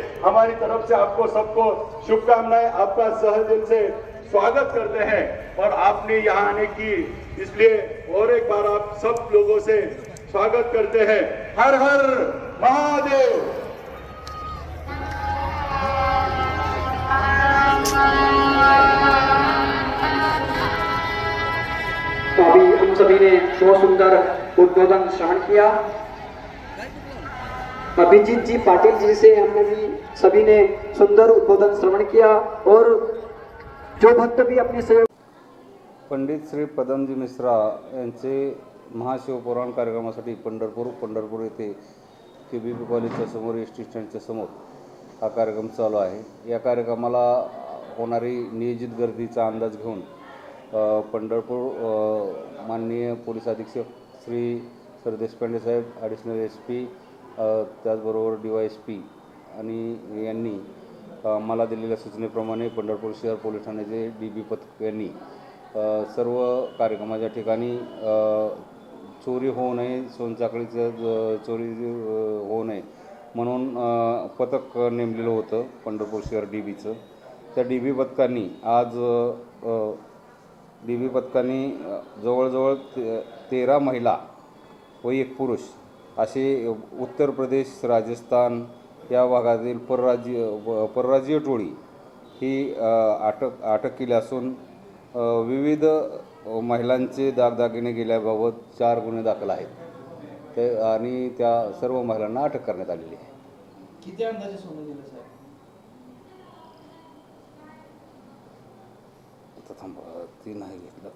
हमारी तरफ़ से आपको सबको शुभकामनाएँ, आपका सहदिल से स्वागत करते हैं और आपने यहाँ आने की, इसलिए और एक बार आप सब लोगों से स्वागत करते हैं। हर हर महादेव। तो अभी हम सभी ने बहुत सुंदर उद्बोधन श्रवण किया। अभिजीत जी पाटिल जी से हमने भी सभी ने सुंदर उद्बोधन श्रवण किया और जो भक्त भी अपने से पंडित श्री पदमजी मिश्रा यांचे महाशिवपुराण कार्यक्रमासाठी पंढरपूर पंढरपूर येथे के बी पी कॉलेजच्या समोर एस टी स्टँडच्या समोर हा कार्यक्रम चालू आहे. या कार्यक्रमाला होणारी नियोजित गर्दीचा अंदाज घेऊन पंढरपूर माननीय पोलीस अधीक्षक श्री सर देशपांडे साहेब ॲडिशनल एस पी त्याचबरोबर डी वाय एस पी आणि यांनी मला दिलेल्या सूचनेप्रमाणे पंढरपूर शहर पोलीस ठाण्याचे डी बी पथक यांनी सर्व कार्यक्रमाच्या ठिकाणी चोरी होऊ नये सोनचाकळीचं चोरी होऊ नये म्हणून पथक नेमलेलं होतं पंढरपूर शहर डी बीचं. त्या डी बी पथकांनी आज डी बी पथकांनी जवळजवळ ते तेरा महिला व एक पुरुष असे उत्तर प्रदेश राजस्थान या भागातील परराज्य परराज्यीय टोळी ही अटक अटक केली असून विविध महिलांचे दागदागिने गेल्याबाबत चार गुन्हे दाखल आहेत. ते आणि त्या सर्व महिलांना अटक करण्यात आलेली आहे. किती अंदाजे सोनं गेलं साहेब? आता थांबा ती नाही घेतलं.